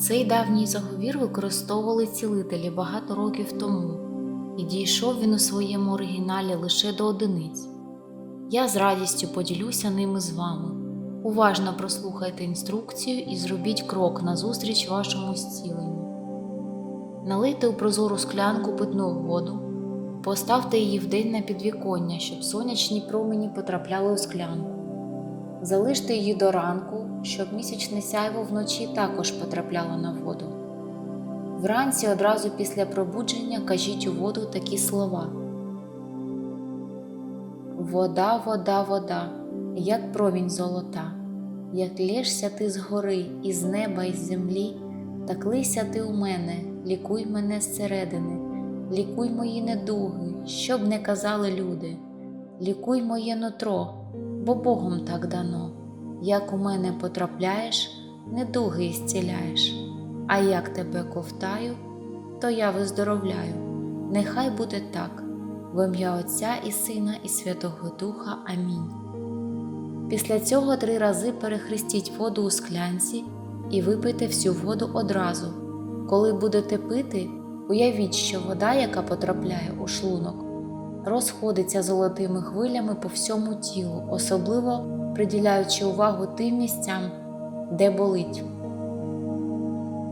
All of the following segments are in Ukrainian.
Цей давній заговір використовували цілителі багато років тому, і дійшов він у своєму оригіналі лише до одиниць. Я з радістю поділюся ними з вами. Уважно прослухайте інструкцію і зробіть крок назустріч вашому зціленню. Налийте у прозору склянку питну воду, поставте її вдень на підвіконня, щоб сонячні промені потрапляли у склянку. Залиште її до ранку, щоб місячне сяйво вночі також потрапляло на воду. Вранці одразу після пробудження кажіть у воду такі слова: Вода, вода, вода, як промінь золота, як лєшся ти згори, із неба, із землі, так лися ти у мене, лікуй мене зсередини, лікуй мої недуги, щоб не казали люди, лікуй моє нутро, бо Богом так дано. Як у мене потрапляєш, недуги ісціляєш, а як тебе ковтаю, то я виздоровляю. Нехай буде так, в ім'я Отця і Сина, і Святого Духа. Амінь. Після цього три рази перехрестіть воду у склянці і випийте всю воду одразу. Коли будете пити, уявіть, що вода, яка потрапляє у шлунок, розходиться золотими хвилями по всьому тілу, особливо приділяючи увагу тим місцям, де болить.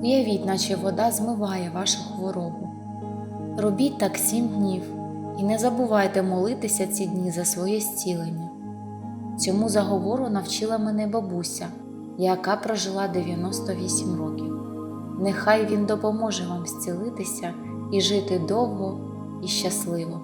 Уявіть, наче вода змиває вашу хворобу. Робіть так сім днів і не забувайте молитися ці дні за своє зцілення. Цьому заговору навчила мене бабуся, яка прожила 98 років. Нехай він допоможе вам зцілитися і жити довго і щасливо.